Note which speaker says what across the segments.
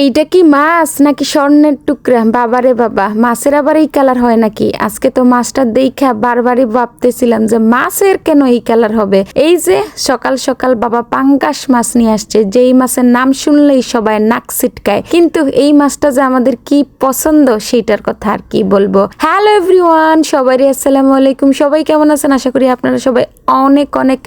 Speaker 1: এইটা কি মাছ নাকি স্বর্ণের টুকরা? বাবারে বাবা, মাছের আবার এই কালার হয় নাকি? আজকে তো মাছটা দেখা বারবারই ভাবতেছিলাম যে মাছের কেন এই কালার হবে? এই যে সকাল সকাল বাবা পাঙ্গাস মাছ নিয়ে আসছে, যেই মাছের নাম শুনলেই সবাই নাক ছিটকায়। কিন্তু এই মাছটা যে আমাদের কি পছন্দ সেইটার কথা আর কি বলব? হ্যালো এভরিওয়ান সবাই আসসালামু আলাইকুম। সবাই কেমন আছেন? আশা করি আপনারা সবাই অনেক অনেক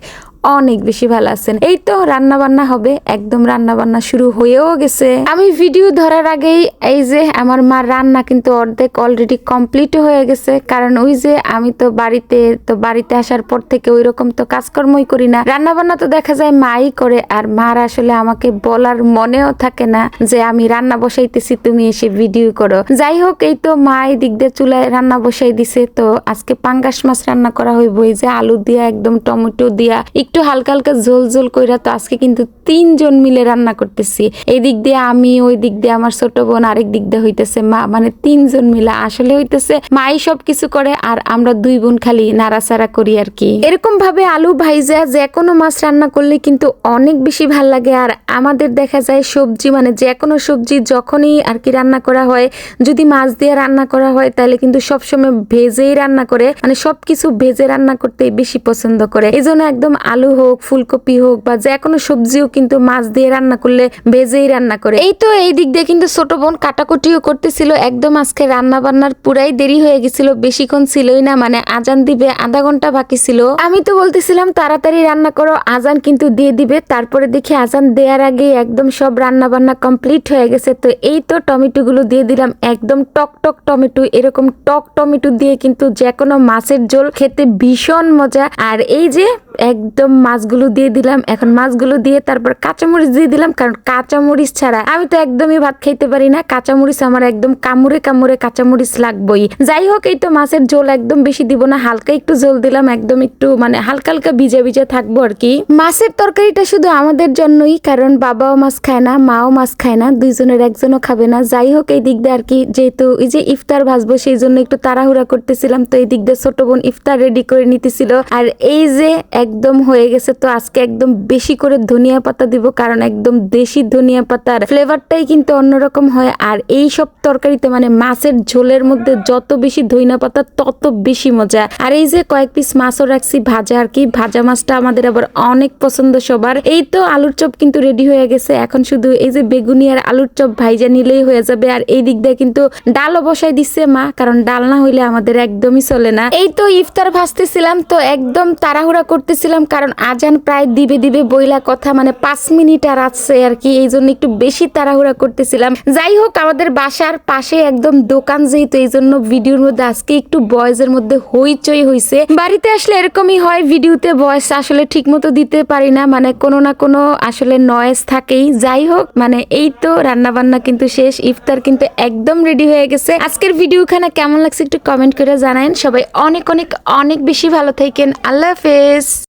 Speaker 1: অনেক বেশি ভালো আছেন। এই তো রান্না বান্না হবে, একদম রান্না বান্না শুরু হয়েও গেছে। আমি ভিডিও ধরার আগেই এই যে আমার মার রান্না কিন্তু অর্ধেক অলরেডি কমপ্লিট হয়ে গেছে। কারণ ওই যে আমি তো বাড়িতে তো বাড়িতে আসার পর থেকে ওই রকম তো কাজকর্মই করি না। রান্না বান্না তো দেখা যায় মাই করে, আর মার আসলে আমাকে বলার মনেও থাকে না যে আমি রান্না বসাইতেছি, তুমি এসে ভিডিও করো। যাই হোক, এই তো মা এই দিক দিয়ে চুলায় রান্না বসাই দিছে। তো আজকে পাঙ্গাস মাছ রান্না করা হইব, এই যে আলু দিয়া, একদম টমেটো দিয়া একটু হালকা হালকা ঝোল ঝোল কইরা তো আজকে কিন্তু তিনজন মিলে রান্না করতেছি। এই দিক দিয়ে আমি ওই দিক দিয়ে আমার ছোট বোন, আরেক দিক দিয়ে হইতেছে মা মানে তিনজন মিলে। আসলে হইতেছে মাই সব কিছু করে আর আমরা দুই বোন খালি নাড়াচাড়া করি আর কি। এরকম ভাবে আলু ভাইজা যে কোনো মাছ রান্না করলে কিন্তু অনেক বেশি ভালো লাগে। আর আমাদের দেখা যায় সবজি মানে যে কোনো সবজি যখনই আর কি রান্না করা হয়, যদি মাছ দিয়ে রান্না করা হয়, তাহলে কিন্তু সবসময় ভেজেই রান্না করে মানে সবকিছু ভেজে রান্না করতে বেশি পছন্দ করে। এই জন্য একদম আলু হোক, ফুলকপি হোক বা যে কোনো সবজিও কিন্তু মাছ দিয়ে রান্না করলে ভেজেই রান্না করে। এই তো এই দিক দিয়ে কিন্তু ছোট বোন কাটাকুটিও করতেছিল, একদম আজকে রান্না বান্নার পুরাই দেরি হয়ে গেছিল, বেশিক্ষণ ছিলই না মানে আজান দিবে আধা ঘণ্টা বাকি ছিল। আমি তো বলতেছিলাম, তাড়াতাড়ি রান্না করো, আজান কিন্তু দিয়ে দিবে, তারপরে দেখি আজান দেওয়ার আগে একদম সব রান্না বান্না কমপ্লিট হয়ে গেছে, তো এই তো টমেটো গুলো দিয়ে দিলাম, একদম টক টক টমেটো, এরকম টক টমেটো দিয়ে কিন্তু যে কোনো মাছের ঝোল খেতে ভীষণ মজা, আর এই যে একদম মাছগুলো দিয়ে দিলাম। এখন মাছগুলো দিয়ে তারপর কাঁচামরিচ দিয়ে দিলাম, কারণ কাঁচামরিচ ছাড়া আমি তো একদমই ভাত খাইতে পারি না। কাঁচামরিচ আমার একদম কামড়ে কামড়ে কাঁচামরিচ লাগবই। যাই হোক, এই তো মাছের ঝোল একদম বেশি দিব না, হালকা একটু ঝোল দিলাম, একদম একটু মানে হালকা হালকা ভিজে ভিজে থাকব আর কি। মাছের তরকারিটা শুধু আমাদের জন্যই, কারণ বাবাও মাছ খায় না, মাও মাছ খায় না, দুইজনের একজনও খাবে না। যাই হোক, এই দিক দিয়ে আর কি, যেহেতু এই যে ইফতার ভাসবো সেই জন্য একটু তাড়াহুড়া করতেছিলাম, তো এই দিক দিয়ে ছোট বোন ইফতার রেডি করে নিতেছিল। আর এই যে একদম হয়ে গেছে। তো আজকে একদম বেশি করে ধনিয়া পাতা দিব, কারণ একদম দেশি ধনিয়া পাতার ফ্লেভারটাই কিন্তু অন্যরকম হয়। আর এই সব তরকারিতে মানে মাছের ঝোলের মধ্যে যত বেশি ধনিয়া পাতা, তত বেশি মজা। আর এই যে কয়েক পিস মাছও রাখছি, ভাজা আর কি। ভাজা মাছটা আমাদের আবার অনেক পছন্দ সবার। এই তো আলুর চপ কিন্তু রেডি হয়ে গেছে। এখন শুধু এই যে বেগুনি আর আলুর চপ ভাইজা নিলেই হয়ে যাবে। আর এই দিক দিয়ে কিন্তু ডালও বসাই দিচ্ছে মা, কারণ ডাল না হইলে আমাদের একদমই চলে না। এই তো ইফতার ভাজতেছিলাম, তো একদম তাড়াহুড়া করতেছিলাম কারণ আজান প্রায় দিবে দিবে বইলা কথা মানে পাঁচ মিনিট আর আছে আর কি, এই জন্য একটু বেশি তাড়াহুড়া করতেছিলাম। যাই হোক, আমাদের বাসার পাশে একদম দোকান যেহেতু, এই জন্য ভিডিওর মধ্যে আজকে একটু বয়েজের মধ্যে হইচই হইছে। বাড়িতে আসলে এরকমই হয়, ভিডিওতে ভয়েস আসলে ঠিক মতো দিতে পারি না মানে কোনো না কোনো আসলে নয়েজ থাকেই। যাই হোক মানে এই তো রান্না বান্না কিন্তু শেষ, ইফতার কিন্তু একদম রেডি হয়ে গেছে। আজকের ভিডিও ভিডিওখানে কেমন লাগছে একটু কমেন্ট করে জানান সবাই অনেক অনেক অনেক বেশি ভালো থাকেন। আল্লাহ হাফেজ।